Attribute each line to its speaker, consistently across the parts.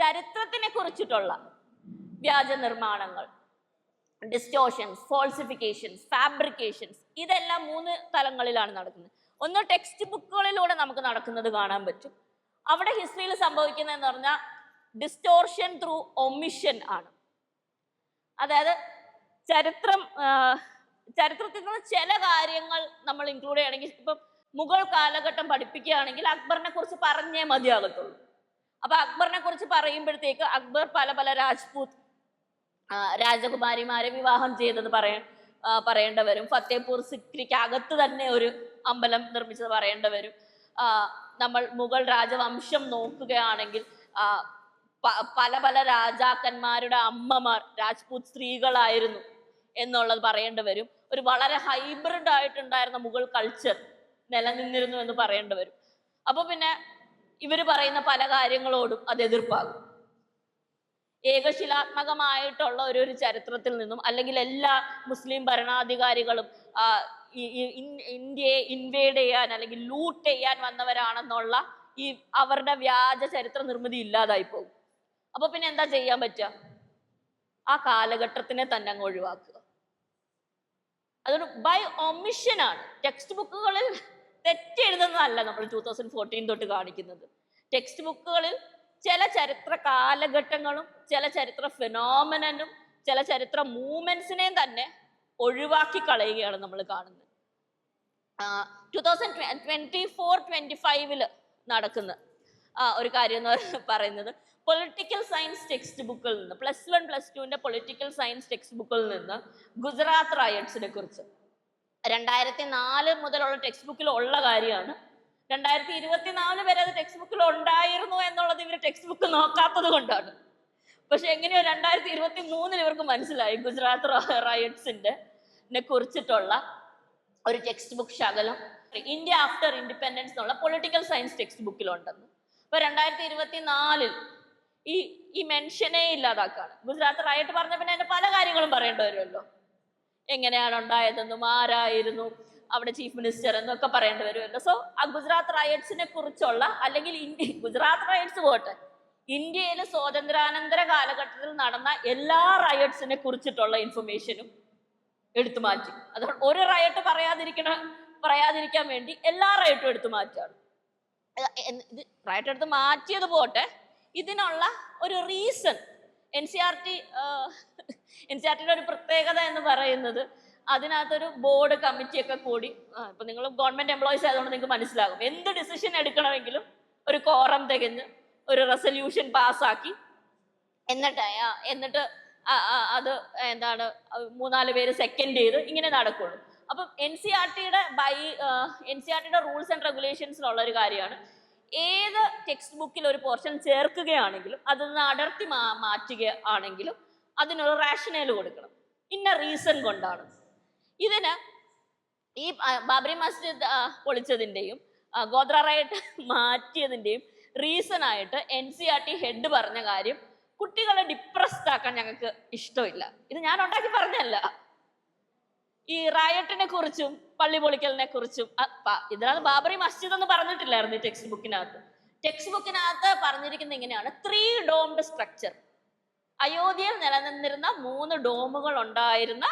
Speaker 1: ചരിത്രത്തിനെ കുറിച്ചിട്ടുള്ള വ്യാജ നിർമ്മാണങ്ങൾ ഡിസ്റ്റോഷൻസ് ഫോൾസിഫിക്കേഷൻസ് ഫാബ്രിക്കേഷൻസ് ഇതെല്ലാം മൂന്ന് തലങ്ങളിലാണ് നടക്കുന്നത്. ഒന്ന് ടെക്സ്റ്റ് ബുക്കുകളിലൂടെ നമുക്ക് നടക്കുന്നത് കാണാൻ പറ്റും. അവിടെ ഹിസ്റ്ററിയിൽ സംഭവിക്കുന്നതെന്ന് പറഞ്ഞാൽ ഡിസ്റ്റോർഷൻ ത്രൂ ഒമിഷൻ ആണ്. അതായത് ചരിത്രം ചരിത്രത്തിൽ നിന്ന് ചില കാര്യങ്ങൾ നമ്മൾ ഇൻക്ലൂഡ് ചെയ്യണമെങ്കിൽ ഇപ്പം മുഗൾ കാലഘട്ടം പഠിപ്പിക്കുകയാണെങ്കിൽ അക്ബറിനെ കുറിച്ച് പറഞ്ഞേ മതിയാകത്തുള്ളൂ. അപ്പൊ അക്ബറിനെ കുറിച്ച് പറയുമ്പോഴത്തേക്ക് അക്ബർ പല പല രാജ്പൂത് രാജകുമാരിമാരെ വിവാഹം ചെയ്തത് പറയ ആ, പറയേണ്ട വരും. ഫത്തേപൂർ സിക്രിക്ക് അകത്ത് തന്നെ ഒരു അമ്പലം നിർമ്മിച്ചത് പറയേണ്ട വരും. നമ്മൾ മുഗൾ രാജവംശം നോക്കുകയാണെങ്കിൽ പല പല രാജാക്കന്മാരുടെ അമ്മമാർ രാജ്പൂത് സ്ത്രീകളായിരുന്നു എന്നുള്ളത് പറയേണ്ടി വരും. ഒരു വളരെ ഹൈബ്രിഡ് ആയിട്ടുണ്ടായിരുന്ന മുഗൾ കൾച്ചർ നിലനിന്നിരുന്നു എന്ന് പറയേണ്ടി വരും. അപ്പൊ പിന്നെ ഇവർ പറയുന്ന പല കാര്യങ്ങളോടും അത് എതിർപ്പാകും. ഏകശിലാത്മകമായിട്ടുള്ള ഒരു ഒരു ചരിത്രത്തിൽ നിന്നും അല്ലെങ്കിൽ എല്ലാ മുസ്ലിം ഭരണാധികാരികളും ഇന്ത്യയെ ഇൻവേഡ് ചെയ്യാൻ അല്ലെങ്കിൽ ലൂട്ട് ചെയ്യാൻ വന്നവരാണെന്നുള്ള ഈ അവരുടെ വ്യാജ ചരിത്ര നിർമ്മിതി ഇല്ലാതായി പോകും. അപ്പൊ പിന്നെ എന്താ ചെയ്യാൻ പറ്റുക? ആ കാലഘട്ടത്തിനെ തന്നെ അങ്ങ് ഒഴിവാക്കുക. അതൊരു ബൈ ഒമിഷൻ ആണ്. ടെക്സ്റ്റ് ബുക്കുകളിൽ തെറ്റെഴുതുന്നതല്ല നമ്മൾ ടൂ തൗസൻഡ് ഫോർട്ടീൻ തൊട്ട് കാണിക്കുന്നത്. ടെക്സ്റ്റ് ബുക്കുകളിൽ ചില ചരിത്ര കാലഘട്ടങ്ങളും ചില ചരിത്ര ഫിനോമിനും ചില ചരിത്ര മൂവ്മെന്റ്സിനെയും തന്നെ ഒഴിവാക്കി കളയുകയാണ് നമ്മൾ കാണുന്നത്. Two thousand twenty four twenty ഫൈവിൽ നടക്കുന്ന ഒരു കാര്യം എന്ന് പറയുന്നത് പൊളിറ്റിക്കൽ സയൻസ് ടെക്സ്റ്റ് ബുക്കിൽ നിന്ന് പ്ലസ് വൺ പ്ലസ് ടുവിന്റെ പൊളിറ്റിക്കൽ സയൻസ് ടെക്സ്റ്റ് ബുക്കിൽ നിന്ന് ഗുജറാത്ത് റയറ്റ്സിനെ കുറിച്ച്. രണ്ടായിരത്തി നാല് മുതലുള്ള ടെക്സ്റ്റ് ബുക്കിൽ ഉള്ള കാര്യമാണ്. രണ്ടായിരത്തി ഇരുപത്തിനാല് വരെ അത് ടെക്സ്റ്റ് ബുക്കിൽ ഉണ്ടായിരുന്നു എന്നുള്ളത് ഇവർ ടെക്സ്റ്റ് ബുക്ക് നോക്കാത്തത് കൊണ്ടാണ്. പക്ഷെ എങ്ങനെയോ രണ്ടായിരത്തി ഇരുപത്തി മൂന്നിൽ ഇവർക്ക് മനസ്സിലായി ഗുജറാത്ത് റയറ്റ്സിന്റെ കുറിച്ചിട്ടുള്ള ഒരു ടെക്സ്റ്റ് ബുക്ക് ശകലം. ഇന്ത്യ ആഫ്റ്റർ ഇൻഡിപെൻഡൻസ് എന്നുള്ള പൊളിറ്റിക്കൽ സയൻസ് ടെക്സ്റ്റ് ബുക്കിലുണ്ടെന്ന് അപ്പൊ രണ്ടായിരത്തി ഇരുപത്തി നാലിൽ ഈ ഈ മെൻഷനേ ഇല്ലാതാക്കാണ്. ഗുജറാത്ത് റയറ്റ് പറഞ്ഞ പിന്നെ അതിന്റെ പല കാര്യങ്ങളും പറയേണ്ടി വരുമല്ലോ. എങ്ങനെയാണ് ഉണ്ടായതെന്നും ആരായിരുന്നു അവിടെ ചീഫ് മിനിസ്റ്റർ എന്നൊക്കെ പറയേണ്ടി വരുമല്ലോ. സോ ആ ഗുജറാത്ത് റയറ്റ്സിനെ കുറിച്ചുള്ള അല്ലെങ്കിൽ ഇന്ത്യ ഗുജറാത്ത് റയറ്റ്സ് പോട്ടെ. ഇന്ത്യയിലെ സ്വാതന്ത്ര്യാനന്തര കാലഘട്ടത്തിൽ നടന്ന എല്ലാ റയറ്റ്സിനെ കുറിച്ചിട്ടുള്ള ഇൻഫർമേഷനും എടുത്തു മാറ്റി. അതുകൊണ്ട് ഒരു റയറ്റ് പറയാതിരിക്കണ പറയാതിരിക്കാൻ വേണ്ടി എല്ലാ റയറ്റും എടുത്തു മാറ്റുകയാണ് ഇത് റയറ്റ് എടുത്ത് മാറ്റിയത് പോട്ടെ. ഇതിനുള്ള ഒരു reason N C R T N C R ടിയുടെ ഒരു പ്രത്യേകത എന്ന് പറയുന്നത് അതിനകത്തൊരു ബോർഡ് കമ്മിറ്റി ഒക്കെ കൂടി ഇപ്പൊ നിങ്ങൾ ഗവൺമെന്റ് എംപ്ലോയീസ് ആയതുകൊണ്ട് നിങ്ങൾക്ക് മനസ്സിലാകും. എന്ത് ഡിസിഷൻ എടുക്കണമെങ്കിലും ഒരു കോറം തികഞ്ഞ് ഒരു റെസൊല്യൂഷൻ പാസ്സാക്കി എന്നിട്ട് എന്നിട്ട് അത് എന്താണ് മൂന്നാൽ പേര് സെക്കൻഡ് ചെയ്ത് ഇങ്ങനെ നടക്കുള്ളൂ. അപ്പം എൻ സി ആർ ടിയുടെ ബൈ എൻ സി ആർ ടിയുടെ റൂൾസ് ആൻഡ് റെഗുലേഷൻസിലുള്ള ഒരു കാര്യമാണ്. ഏത് ടെക്സ്റ്റ് ബുക്കിൽ ഒരു പോർഷൻ ചേർക്കുകയാണെങ്കിലും അതിൽ നിന്ന് അടർത്തി മാ മാറ്റുക ആണെങ്കിലും അതിനൊരു റാഷണൽ കൊടുക്കണം. ഇന്ന റീസൺ കൊണ്ടാണ്. ഇതിന് ഈ ബാബറി മസ്ജിദ് പൊളിച്ചതിന്റെയും ഗോദ്രായിട്ട് മാറ്റിയതിന്റെയും റീസൺ ആയിട്ട് N C R T head പറഞ്ഞ കാര്യം കുട്ടികളെ ഡിപ്രസ്ഡ് ആക്കാൻ ഞങ്ങൾക്ക് ഇഷ്ടമില്ല. ഇത് ഞാൻ ഉണ്ടാക്കി പറഞ്ഞല്ല ഈ റയറ്റിനെ കുറിച്ചും പള്ളി പൊളിക്കലിനെ കുറിച്ചും ഇതിനകത്ത് ബാബറി മസ്ജിദ് എന്ന് പറഞ്ഞിട്ടില്ലായിരുന്നു ടെക്സ്റ്റ് ബുക്കിനകത്ത് ടെക്സ്റ്റ് ബുക്കിനകത്ത് പറഞ്ഞിരിക്കുന്നത് ഇങ്ങനെയാണ്. ത്രീ ഡോംഡ് സ്ട്രക്ചർ അയോധ്യയിൽ നിലനിന്നിരുന്ന മൂന്ന് ഡോമുകൾ ഉണ്ടായിരുന്ന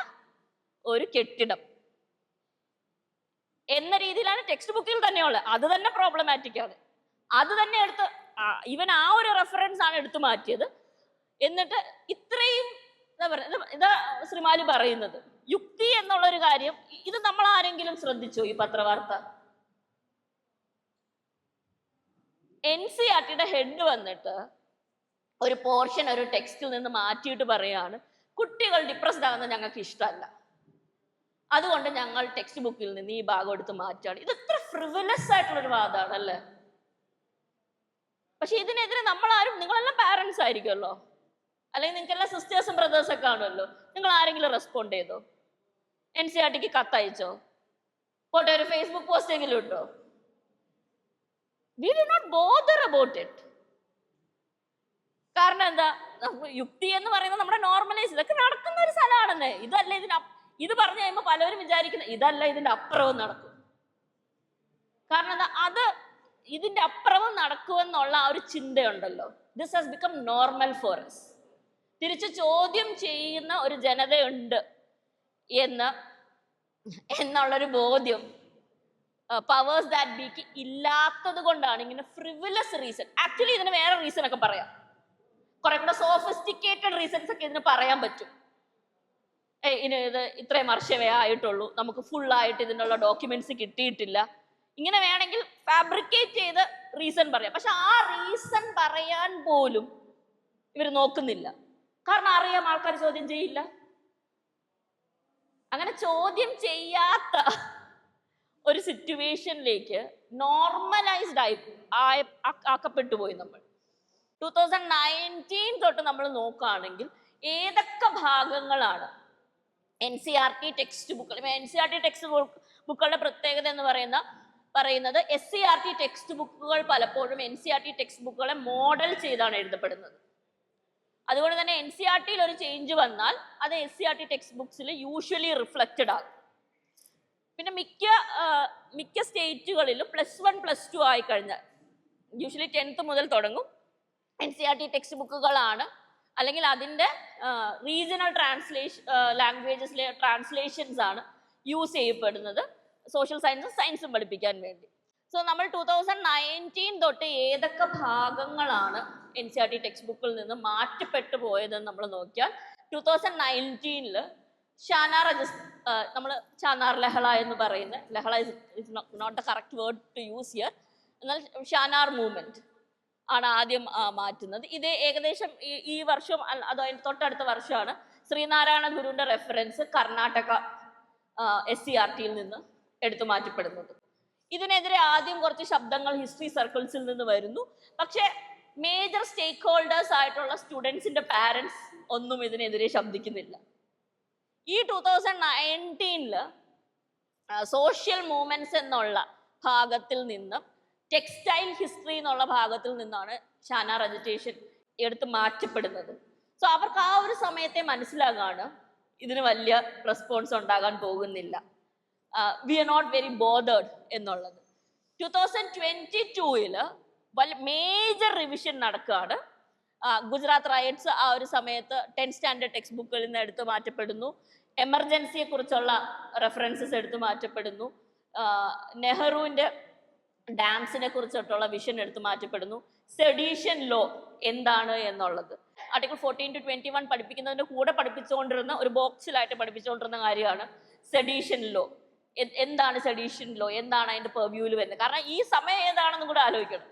Speaker 1: ഒരു കെട്ടിടം. എന്ന രീതിയിലാണ് ടെക്സ്റ്റ് ബുക്കിൽ തന്നെയുള്ളത് അത് തന്നെ പ്രോബ്ലമാറ്റിക് ആണ്. അത് തന്നെ എടുത്ത് ഇവൻ ആ ഒരു റെഫറൻസ് ആണ് എടുത്തു മാറ്റിയത്. എന്നിട്ട് ഇത്രയും എന്താ പറയുക ഇതാ ശ്രീമാലി പറയുന്നത്? യുക്തി എന്നുള്ള ഒരു കാര്യം ഇത് നമ്മൾ ആരെങ്കിലും ശ്രദ്ധിച്ചോ ഈ പത്രവാർത്ത? എൻ സി ആർ ടിയുടെ ഹെഡ് വന്നിട്ട് ഒരു പോർഷൻ ഒരു ടെക്സ്റ്റിൽ നിന്ന് മാറ്റിയിട്ട് പറയാണ് കുട്ടികൾ ഡിപ്രസ്ഡ് ആകുന്നത് ഞങ്ങൾക്ക് ഇഷ്ടമല്ല. അതുകൊണ്ട് ഞങ്ങൾ ടെക്സ്റ്റ് ബുക്കിൽ നിന്ന് ഈ ഭാഗം എടുത്ത് മാറ്റുകയാണ്. ഇത് എത്ര ഫ്രിവലസ് ആയിട്ടുള്ള ഒരു വാദമാണ് അല്ലേ പക്ഷെ ഇതിനെതിരെ നമ്മളാരും നിങ്ങളെല്ലാം പാരൻസ് ആയിരിക്കുമല്ലോ. അല്ലെങ്കിൽ നിങ്ങൾക്കെല്ലാം സിസ്റ്റേഴ്സും ബ്രദേഴ്സും ഒക്കെ കാണുമല്ലോ. നിങ്ങൾ ആരെങ്കിലും റെസ്പോണ്ട് ചെയ്തോ? എൻ സി ആർ ടിക്ക് കത്തയച്ചോ? പോട്ടെ ഒരു ഫേസ്ബുക്ക് പോസ്റ്റ് എങ്കിലും ഇട്ടോ? We did not bother about it കാരണം എന്താ? യുക്തി എന്ന് പറയുന്നത് നമ്മുടെ നോർമലൈസ് ഇതൊക്കെ നടക്കുന്ന ഒരു സ്ഥലമാണെന്നേ. ഇതല്ല ഇതിന് ഇത് പറഞ്ഞു കഴിയുമ്പോൾ പലരും വിചാരിക്കുന്ന ഇതല്ല ഇതിന്റെ അപ്പുറവും നടക്കും. കാരണം എന്താ? അത് ഇതിന്റെ അപ്പുറവും നടക്കുമെന്നുള്ള ആ ഒരു ചിന്തയുണ്ടല്ലോ. This has become normal for us. തിരിച്ച് ചോദ്യം ചെയ്യുന്ന ഒരു ജനതയുണ്ട് എന്ന് എന്നുള്ളൊരു ബോധ്യം പവേഴ്സ് ദാറ്റ് ബിക്ക് ഇല്ലാത്തത് കൊണ്ടാണ്. ഇങ്ങനെ ഫ്രിവിലസ് റീസൺ ആക്ച്വലി ഇതിന് വേറെ റീസൺ ഒക്കെ പറയാം. കുറെ കൂടെ സോഫിസ്റ്റിക്കേറ്റഡ് റീസൺസ് ഒക്കെ ഇതിന് പറയാൻ പറ്റും. ഏയ് ഇനി ഇത് ഇത്രയും വർഷമേ ആയിട്ടുള്ളൂ. നമുക്ക് ഫുൾ ആയിട്ട് ഇതിനുള്ള ഡോക്യുമെന്റ്സ് കിട്ടിയിട്ടില്ല. ഇങ്ങനെ വേണമെങ്കിൽ ഫാബ്രിക്കേറ്റ് ചെയ്ത് റീസൺ പറയാം. പക്ഷെ ആ റീസൺ പറയാൻ പോലും ഇവർ നോക്കുന്നില്ല. കാരണം അറിയാം ആൾക്കാർ ചോദ്യം ചെയ്യില്ല. അങ്ങനെ ചോദ്യം ചെയ്യാത്ത ഒരു സിറ്റുവേഷനിലേക്ക് നോർമലൈസ്ഡ് ആയി ആക്കപ്പെട്ടു പോയി നമ്മൾ. ടൂ തൗസൻഡ് നയന്റീൻ തൊട്ട് നമ്മൾ നോക്കുകയാണെങ്കിൽ ഏതൊക്കെ ഭാഗങ്ങളാണ് N C R T text book N C R T text ബുക്കുകളുടെ പ്രത്യേകത എന്ന് പറയുന്ന പറയുന്നത് S C R T text ബുക്കുകൾ പലപ്പോഴും N C R T text ബുക്കുകളെ model ചെയ്താണ് എഴുതപ്പെടുന്നത്. അതുകൊണ്ട് തന്നെ എൻ സി ആർ ടിയിൽ ഒരു ചേഞ്ച് വന്നാൽ അത് S C R T text ബുക്സിൽ usually reflected ആകും. പിന്നെ മിക്ക മിക്ക സ്റ്റേറ്റുകളിലും പ്ലസ് വൺ പ്ലസ് ടു ആയി കഴിഞ്ഞാൽ യൂഷ്വലി ടെൻത്ത് മുതൽ തുടങ്ങും. N C R T text ബുക്കുകളാണ് അല്ലെങ്കിൽ അതിന്റെ റീജിയണൽ ട്രാൻസ്ലേഷൻ ലാംഗ്വേജസിലെ ട്രാൻസ്ലേഷൻസ് ആണ് യൂസ് ചെയ്യപ്പെടുന്നത്. സോഷ്യൽ സയൻസും സയൻസും പഠിപ്പിക്കാൻ വേണ്ടി. സോ നമ്മൾ ടൂ തൗസൻഡ് നയന്റീൻ തൊട്ട് ഏതൊക്കെ ഭാഗങ്ങളാണ് N C R T text ബുക്കിൽ നിന്ന് മാറ്റപ്പെട്ടു പോയതെന്ന് നമ്മൾ നോക്കിയാൽ ടൂ തൗസൻഡ് നയന്റീനിൽ ഷാനാർ രജിസ് നമ്മൾ ഷാനാർ ലഹള എന്ന് പറയുന്ന ലഹള is is not the correct word to use year എന്നാൽ ഷാനാർ മൂവ്മെന്റ് ആണ് ആദ്യം മാറ്റുന്നത്. ഇത് ഏകദേശം ഈ വർഷം അതോ തൊട്ടടുത്ത വർഷമാണ് ശ്രീനാരായണ ഗുരുവിന്റെ reference Karnataka S C R ടിയിൽ നിന്ന് എടുത്തു മാറ്റപ്പെടുന്നത്. ഇതിനെതിരെ ആദ്യം കുറച്ച് ശബ്ദങ്ങൾ ഹിസ്റ്ററി സർക്കിൾസിൽ നിന്ന് വരുന്നു. പക്ഷേ മേജർ സ്റ്റേക്ക് ഹോൾഡേഴ്സ് ആയിട്ടുള്ള സ്റ്റുഡൻസിന്റെ പാരൻസ് ഒന്നും ഇതിനെതിരെ ശബ്ദിക്കുന്നില്ല. ഈ ടൂ തൗസൻഡ് നയന്റീനിൽ സോഷ്യൽ മൂവ്മെന്റ്സ് എന്നുള്ള ഭാഗത്തിൽ നിന്നും ടെക്സ്റ്റൈൽ ഹിസ്റ്ററി എന്നുള്ള ഭാഗത്തിൽ നിന്നാണ് ഷാന റെജിറ്റേഷൻ എടുത്ത് മാറ്റപ്പെടുന്നത്. സോ അവർക്ക് ആ ഒരു സമയത്തെ മനസ്സിലാകാണ് ഇതിന് വലിയ റെസ്പോൺസ് ഉണ്ടാകാൻ പോകുന്നില്ല. We are not very bothered എന്നുള്ളത്. ടു തൗസൻഡ് ട്വന്റി ടൂവിൽ മേജർ റിവിഷൻ നടക്കുകയാണ് ഗുജറാത്ത് റയറ്റ്സ് ആ ഒരു സമയത്ത് ടെൻത്ത് സ്റ്റാൻഡേർഡ് ടെക്സ്റ്റ് ബുക്കുകളിൽ നിന്ന് എടുത്തു മാറ്റപ്പെടുന്നു. എമർജൻസിയെ കുറിച്ചുള്ള റെഫറൻസസ് എടുത്തു മാറ്റപ്പെടുന്നു. നെഹ്റുവിന്റെ ഡാംസിനെ കുറിച്ചിട്ടുള്ള വിഷൻ എടുത്തു മാറ്റപ്പെടുന്നു. സെഡീഷൻ ലോ എന്താണ് എന്നുള്ളത്. Article fourteen to twenty one പഠിപ്പിക്കുന്നതിന്റെ കൂടെ പഠിപ്പിച്ചുകൊണ്ടിരുന്ന ഒരു ബോക്സിലായിട്ട് പഠിപ്പിച്ചുകൊണ്ടിരുന്ന കാര്യമാണ് സെഡീഷൻ ലോ എന്താണ് സെഡീഷൻ ലോ എന്താണ് അതിന്റെ പെർവ്യൂവിൽ വരുന്നത്? കാരണം ഈ സമയം ഏതാണെന്നും കൂടെ ആലോചിക്കണം.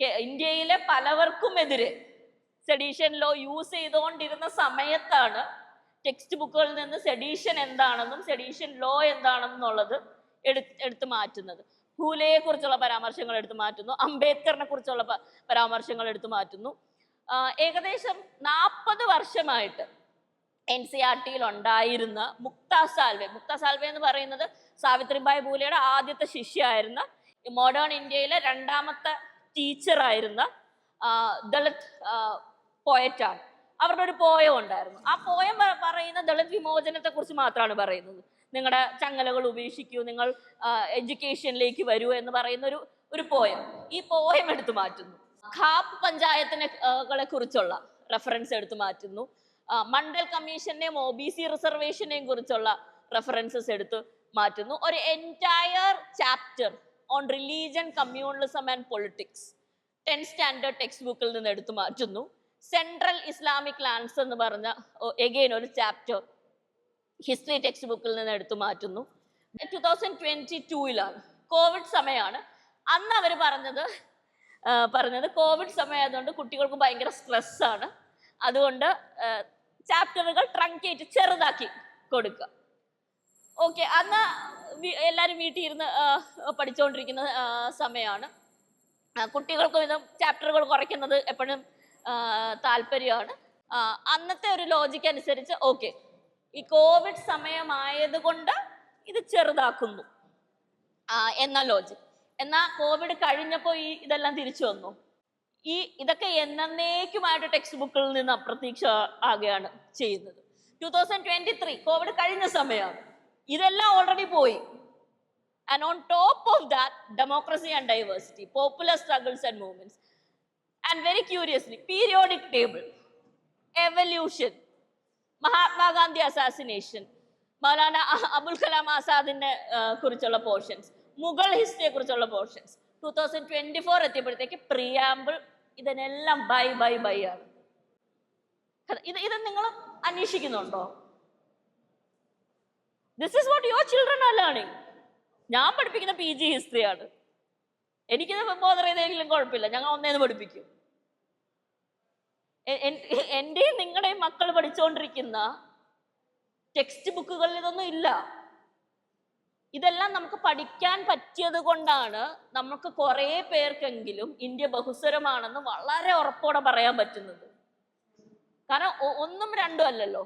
Speaker 1: ഇന്ത്യയിലെ ഇന്ത്യയിലെ പലവർക്കുമെതിരെ സെഡീഷൻ ലോ യൂസ് ചെയ്തുകൊണ്ടിരുന്ന സമയത്താണ് ടെക്സ്റ്റ് ബുക്കുകളിൽ നിന്ന് സെഡീഷൻ എന്താണെന്നും സെഡീഷൻ ലോ എന്താണെന്നുള്ളത് എടു എടുത്തു മാറ്റുന്നത്. ഹൂലയെ കുറിച്ചുള്ള പരാമർശങ്ങൾ എടുത്തു മാറ്റുന്നു. അംബേദ്കറിനെ കുറിച്ചുള്ള പരാമർശങ്ങൾ എടുത്തു മാറ്റുന്നു. ഏകദേശം നാൽപ്പത് വർഷമായിട്ട് എൻ സി ആർ ടിയിൽ ഉണ്ടായിരുന്ന മുക്ത സാൽവെ. മുക്ത സാൽവെ എന്ന് പറയുന്നത് സാവിത്രിബായ് പൂലെയുടെ ആദ്യത്തെ ശിഷ്യായിരുന്ന മോഡേൺ ഇന്ത്യയിലെ രണ്ടാമത്തെ ടീച്ചറായിരുന്ന ദളിത് പോയറ്റാണ് അവരുടെ ഒരു പോയം ഉണ്ടായിരുന്നു. ആ പോയം പറയുന്ന ദളിത് വിമോചനത്തെ കുറിച്ച് മാത്രമാണ് പറയുന്നത്. നിങ്ങളുടെ ചങ്ങലകൾ ഉപേക്ഷിക്കൂ നിങ്ങൾ എഡ്യൂക്കേഷനിലേക്ക് വരൂ എന്ന് പറയുന്ന ഒരു ഒരു പോയം ഈ പോയം എടുത്തു മാറ്റുന്നു. ഖാപ്പ് പഞ്ചായത്തിനെ കുറിച്ചുള്ള റെഫറൻസ് എടുത്തു മാറ്റുന്നു. മണ്ഡൽ കമ്മീഷനെയും ഒ ബി സി റിസർവേഷനെയും കുറിച്ചുള്ള റെഫറൻസസ് എടുത്ത് മാറ്റുന്നു. ഒരു entire chapter on religion communalism and politics ten standard text ബുക്കിൽ നിന്ന് എടുത്തു മാറ്റുന്നു. സെൻട്രൽ ഇസ്ലാമിക് ലാൻഡ്സ് എന്ന് പറഞ്ഞ എഗെയിൻ ഒരു ചാപ്റ്റർ ഹിസ്റ്ററി ടെക്സ്റ്റ് ബുക്കിൽ നിന്ന് എടുത്തു മാറ്റുന്നു. ടു തൗസൻഡ് ട്വന്റി ടൂയിലാണ് കോവിഡ് സമയമാണ് അന്ന് അവർ പറഞ്ഞത് പറഞ്ഞത് കോവിഡ് സമയമായതുകൊണ്ട് കുട്ടികൾക്ക് ഭയങ്കര സ്ട്രെസ്സാണ് അതുകൊണ്ട് ചാപ്റ്ററുകൾ ട്രങ്കേറ്റ് ചെറുതാക്കി കൊടുക്കുക. ഓക്കെ അന്ന് എല്ലാവരും വീട്ടിൽ ഇരുന്ന് പഠിച്ചുകൊണ്ടിരിക്കുന്ന സമയമാണ് കുട്ടികൾക്കും ഇതും ചാപ്റ്ററുകൾ കുറയ്ക്കുന്നത് എപ്പോഴും താല്പര്യമാണ്. അന്നത്തെ ഒരു ലോജിക്ക് അനുസരിച്ച് ഓക്കെ ഈ കോവിഡ് സമയമായതുകൊണ്ട് ഇത് ചെറുതാക്കുന്നു. എന്ന ലോജിക് എന്നാൽ കോവിഡ് കഴിഞ്ഞപ്പോൾ ഈ ഇതെല്ലാം തിരിച്ചു വന്നു? ഈ ഇതൊക്കെ എന്നേക്കുമായിട്ട് ടെക്സ്റ്റ് ബുക്കിൽ നിന്ന് അപ്രതീക്ഷ ആകുകയാണ് ചെയ്യുന്നത്. Two thousand twenty three COVID കഴിഞ്ഞ സമയമാണ് ഇതെല്ലാം ഓൾറെഡി പോയി. And on top of that democracy and diversity popular struggles and movements and very curiously periodic table evolution Mahatma Gandhi assassination Maulana Abul Kalam ആസാദിനെ കുറിച്ചുള്ള പോർഷൻസ് മുഗൾ ഹിസ്റ്ററിയെ കുറിച്ചുള്ള portions two thousand twenty four എത്തിയപ്പോഴത്തേക്ക് preamble ഇതിനെല്ലാം ബൈ ബൈ ബൈ ആണ്. ഇത് ഇത് നിങ്ങൾ അന്വേഷിക്കുന്നുണ്ടോ? This is what your children are learning ഞാൻ പഠിപ്പിക്കുന്ന പി ജി ഹിസ്റ്ററിയാണ് എനിക്കിത് ബോധർ ചെയ്തെങ്കിലും കുഴപ്പമില്ല. ഞങ്ങൾ ഒന്നേന്ന് പഠിപ്പിക്കും. എന്റെയും നിങ്ങളുടെയും മക്കൾ പഠിച്ചുകൊണ്ടിരിക്കുന്ന ടെക്സ്റ്റ് ബുക്കുകളിൽ ഇതൊന്നും ഇല്ല. ഇതെല്ലാം നമുക്ക് പഠിക്കാൻ പറ്റിയത് കൊണ്ടാണ് നമുക്ക് കുറേ പേർക്കെങ്കിലും ഇന്ത്യ ബഹുസ്വരമാണെന്ന് വളരെ ഉറപ്പോടെ പറയാൻ പറ്റുന്നത്. കാരണം ഒന്നും രണ്ടും അല്ലല്ലോ.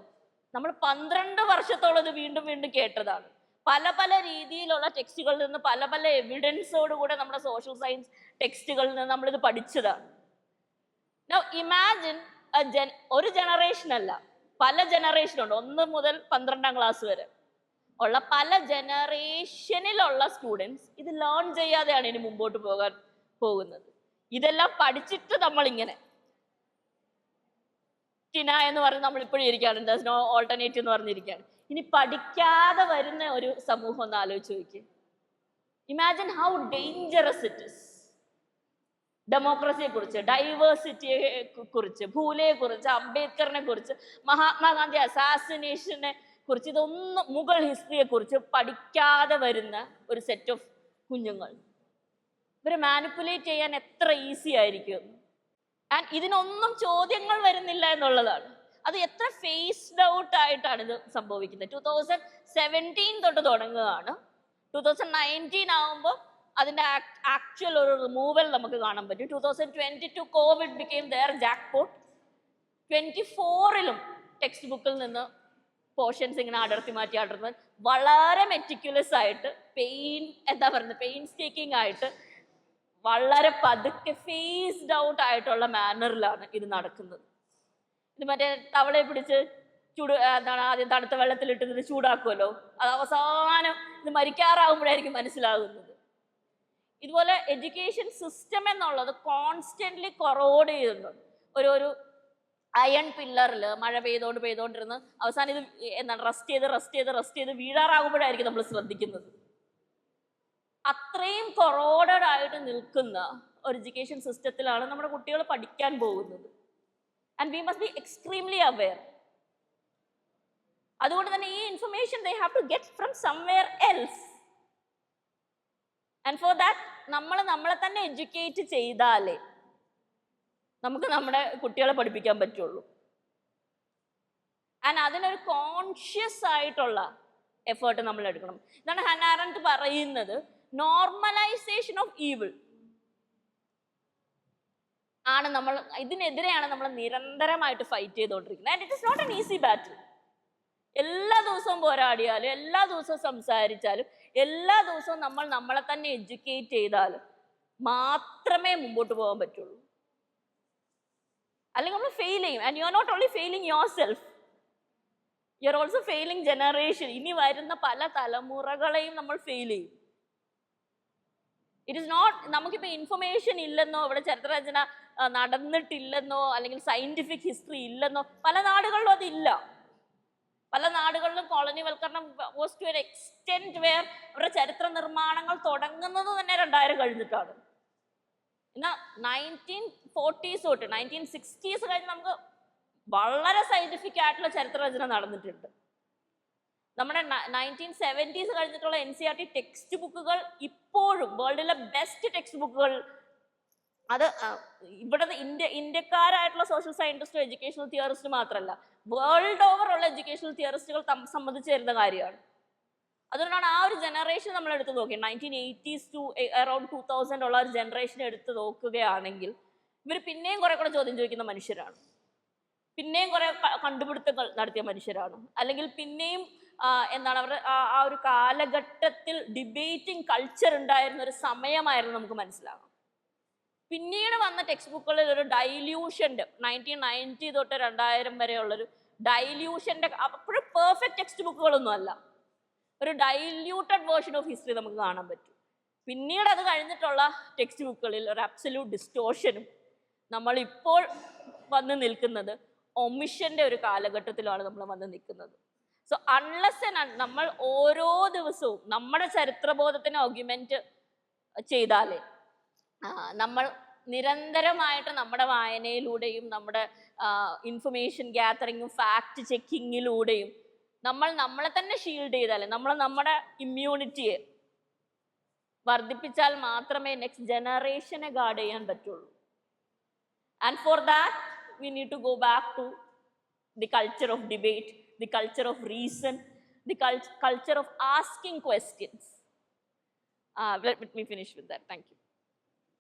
Speaker 1: നമ്മൾ പന്ത്രണ്ട് വർഷത്തോളം ഇത് വീണ്ടും വീണ്ടും കേട്ടതാണ്. പല പല രീതിയിലുള്ള ടെക്സ്റ്റുകളിൽ നിന്ന് പല പല എവിഡൻസോട് കൂടെ നമ്മുടെ സോഷ്യൽ സയൻസ് ടെക്സ്റ്റുകളിൽ നിന്ന് നമ്മളിത് പഠിച്ചതാണ്. നൗ ഇമാജിൻ ഒരു ജനറേഷൻ അല്ല പല ജനറേഷൻ ഉണ്ട്. ഒന്ന് മുതൽ പന്ത്രണ്ടാം ക്ലാസ് വരെ. ഉള്ള പല ജനറേഷനിലുള്ള സ്റ്റുഡൻസ് ഇത് ലേൺ ചെയ്യാതെയാണ് ഇനി മുമ്പോട്ട് പോകാൻ പോകുന്നത്. ഇതെല്ലാം പഠിച്ചിട്ട് നമ്മൾ ഇങ്ങനെ ടിന എന്ന് പറഞ്ഞ് നമ്മൾ ഇപ്പോഴും ഇരിക്കുകയാണ് നോ ഓൾട്ടർനേറ്റീവ് എന്ന് പറഞ്ഞിരിക്കുകയാണ് ഇനി പഠിക്കാതെ വരുന്ന ഒരു സമൂഹം ഒന്ന് ആലോചിച്ച് നോക്കി imagine how dangerous it is ഡെമോക്രസിയെ കുറിച്ച് ഡൈവേഴ്സിറ്റിയെ കുറിച്ച് ഭൂലയെ കുറിച്ച് അംബേദ്കറിനെ കുറിച്ച് മഹാത്മാഗാന്ധി അസാസിനേഷനെ കുറിച്ച് ഇതൊന്നും മുഗൾ ഹിസ്റ്ററിയെക്കുറിച്ച് പഠിക്കാതെ വരുന്ന ഒരു സെറ്റ് ഓഫ് കുഞ്ഞുങ്ങൾ. ഇവരെ മാനിപ്പുലേറ്റ് ചെയ്യാൻ എത്ര ഈസി ആയിരിക്കും? ആൻഡ് ഇതിനൊന്നും ചോദ്യങ്ങൾ വരുന്നില്ല എന്നുള്ളതാണ്. അത് എത്ര ഫേസ്ഡ് ഔട്ട് ആയിട്ടാണ് ഇത് സംഭവിക്കുന്നത്. ടൂ തൗസൻഡ് സെവന്റീൻ തൊട്ട് തുടങ്ങുകയാണ്. ടൂ തൗസൻഡ് നയന്റീൻ ആകുമ്പോൾ അതിന്റെ ആക്ച്വൽ ഒരു റിമൂവൽ നമുക്ക് കാണാൻ പറ്റും. Two thousand twenty two COVID became their jackpot twenty ഫോറിലും text ബുക്കിൽ നിന്ന് പോർഷൻസ് ഇങ്ങനെ അടർത്തി മാറ്റി അടർന്ന് വളരെ മെറ്റിക്കുലസ് ആയിട്ട് പെയിൻ എന്താ പറയുന്നത് പെയിൻ സ്റ്റേക്കിംഗ് ആയിട്ട് വളരെ പതുക്കെ ഫേസ്ഡ് ഔട്ട് ആയിട്ടുള്ള മാനറിലാണ് ഇത് നടക്കുന്നത്. ഇത് മറ്റേ തവളയെ പിടിച്ച് ചൂട് എന്താണ് ആദ്യം തണുത്ത വെള്ളത്തിലിട്ട് ഇത് ചൂടാക്കുമല്ലോ അത് അവസാനം ഇത് മരിക്കാറാകുമ്പോഴായിരിക്കും മനസ്സിലാകുന്നത്. ഇതുപോലെ എഡ്യൂക്കേഷൻ സിസ്റ്റം എന്നുള്ളത് കോൺസ്റ്റന്റ്ലി കൊറോഡ് ചെയ്യുന്നുണ്ട്. ഒരു ഒരു അയൺ പില്ലറിൽ മഴ പെയ്തോണ്ട് പെയ്തോണ്ടിരുന്ന് അവസാനം ഇത് എന്താണ് റെസ്റ്റ് ചെയ്ത് റെസ്റ്റ് ചെയ്ത് റെസ്റ്റ് ചെയ്ത് വീഴാറാകുമ്പോഴായിരിക്കും നമ്മൾ ശ്രദ്ധിക്കുന്നത്. അത്രയും കൊറോഡഡ് ആയിട്ട് നിൽക്കുന്ന ഒരു എഡ്യൂക്കേഷൻ സിസ്റ്റത്തിലാണ് നമ്മുടെ കുട്ടികൾ പഠിക്കാൻ പോകുന്നത്. And we must be extremely aware അതുകൊണ്ട് തന്നെ ഈ information they have to get from somewhere else and for that നമ്മൾ നമ്മളെ തന്നെ എഡ്യൂക്കേറ്റ് ചെയ്താലേ നമുക്ക് നമ്മുടെ കുട്ടികളെ പഠിപ്പിക്കാൻ പറ്റുള്ളൂ. ആൻഡ് അതിനൊരു കോൺഷ്യസ് ആയിട്ടുള്ള എഫേർട്ട് നമ്മൾ എടുക്കണം. ഇതാണ് ഹനാറന്റ് പറയുന്നത് നോർമലൈസേഷൻ ഓഫ് ഈവിൾ ആണ് നമ്മൾ ഇതിനെതിരെയാണ് നമ്മൾ നിരന്തരമായിട്ട് ഫൈറ്റ് ചെയ്തുകൊണ്ടിരിക്കുന്നത്. And it is not an easy battle എല്ലാ ദിവസവും പോരാടിയാലും എല്ലാ ദിവസവും സംസാരിച്ചാലും എല്ലാ ദിവസവും നമ്മൾ നമ്മളെ തന്നെ എഡ്യൂക്കേറ്റ് ചെയ്താലും മാത്രമേ മുമ്പോട്ട് പോകാൻ പറ്റുള്ളൂ. അല്ലെങ്കിൽ നമ്മൾ ഫെയിൽ ചെയ്യും. And you are not only failing yourself you are also failing generation ഇനി വരുന്ന പല തലമുറകളെയും നമ്മൾ ഫെയിൽ ചെയ്യും. ഇറ്റ് ഇസ് നോട്ട് നമുക്കിപ്പോൾ ഇൻഫർമേഷൻ ഇല്ലെന്നോ ഇവിടെ ചരിത്രരചന നടന്നിട്ടില്ലെന്നോ അല്ലെങ്കിൽ സയന്റിഫിക് ഹിസ്റ്ററി ഇല്ലെന്നോ പല നാടുകളിലും അതില്ല പല നാടുകളിലും കോളനിവൽക്കരണം was to an extent where ചരിത്ര നിർമ്മാണങ്ങൾ തുടങ്ങുന്നത് തന്നെ രണ്ടായിരം കഴിഞ്ഞിട്ടാണ്. എന്നാൽ നയന്റീൻ ഫോർട്ടീസ് തൊട്ട് നയന്റീൻ സിക്സ്റ്റീസ് കഴിഞ്ഞ് നമുക്ക് വളരെ സയന്റിഫിക് ആയിട്ടുള്ള ചരിത്രരചന നടന്നിട്ടുണ്ട്. നമ്മുടെ നയന്റീൻ സെവന്റീസ് കഴിഞ്ഞിട്ടുള്ള N C R T text ബുക്കുകൾ ഇപ്പോഴും വേൾഡിലെ ബെസ്റ്റ് ടെക്സ്റ്റ് ബുക്കുകൾ അത് ഇവിടെ ഇന്ത്യ ഇന്ത്യക്കാരായിട്ടുള്ള സോഷ്യൽ സയന്റിസ്റ്റും എഡ്യൂക്കേഷണൽ തിയറിസ്റ്റ് മാത്രമല്ല വേൾഡ് ഓവർ ഉള്ള എഡ്യൂക്കേഷണൽ തിയറിസ്റ്റുകൾ സംബന്ധിച്ച് വരുന്ന കാര്യമാണ്. അതുകൊണ്ടാണ് ആ ഒരു ജനറേഷൻ നമ്മൾ എടുത്ത് നോക്കി nineteen eighties to around two thousand ഉള്ള ഒരു ജനറേഷൻ എടുത്ത് നോക്കുകയാണെങ്കിൽ ഇവർ പിന്നെയും കുറെ കൂടെ ചോദ്യം ചോദിക്കുന്ന മനുഷ്യരാണ്. പിന്നെയും കുറെ കണ്ടുപിടുത്തങ്ങൾ നടത്തിയ മനുഷ്യരാണ്. അല്ലെങ്കിൽ പിന്നെയും എന്താണ് ആ- ആ ഒരു കാലഘട്ടത്തിൽ ഡിബേറ്റിംഗ് കൾച്ചർ ഉണ്ടായിരുന്ന ഒരു സമയമായിരുന്നു നമുക്ക് മനസ്സിലാകാം പിന്നീട് വന്ന ടെക്സ്റ്റ് ബുക്കുകളിൽ ഒരു ഡൈല്യൂഷന്റെ നയന്റീൻ നയന്റി തൊട്ട് രണ്ടായിരം വരെയുള്ളൊരു ഡൈല്യൂഷന്റെ അപ്പോഴും പെർഫെക്റ്റ് ടെക്സ്റ്റ് ബുക്കുകളൊന്നും അല്ല ഒരു ഡൈല്യൂട്ടഡ് വേർഷൻ ഓഫ് ഹിസ്റ്ററി നമുക്ക് കാണാൻ പറ്റും. പിന്നീട് അത് കഴിഞ്ഞിട്ടുള്ള ടെക്സ്റ്റ് ബുക്കുകളിൽ ഒരു അബ്സല്യൂട്ട് ഡിസ്റ്റോഷനും നമ്മളിപ്പോൾ വന്ന് നിൽക്കുന്നത് ഒമിഷന്റെ ഒരു കാലഘട്ടത്തിലാണ് നമ്മൾ വന്ന് നിൽക്കുന്നത്. സോ അൺലെസ് നമ്മൾ ഓരോ ദിവസവും നമ്മുടെ ചരിത്രബോധത്തിന് ഓഗ്യുമെന്റ് ചെയ്താലേ നമ്മൾ നിരന്തരമായിട്ട് നമ്മുടെ വായനയിലൂടെയും നമ്മുടെ ഇൻഫർമേഷൻ ഗ്യാതറിങ്ങും ഫാക്ട് ചെക്കിങ്ങിലൂടെയും നമ്മൾ നമ്മളെ തന്നെ ഷീൽഡ് ചെയ്താൽ നമ്മൾ നമ്മുടെ ഇമ്മ്യൂണിറ്റിയെ വർദ്ധിപ്പിച്ചാൽ മാത്രമേ നെക്സ്റ്റ് ജനറേഷനെ ഗാർഡ് ചെയ്യാൻ പറ്റുള്ളൂ. And for that we need to go back to the culture of debate the culture of reason the culture of asking questions let me finish with that thank you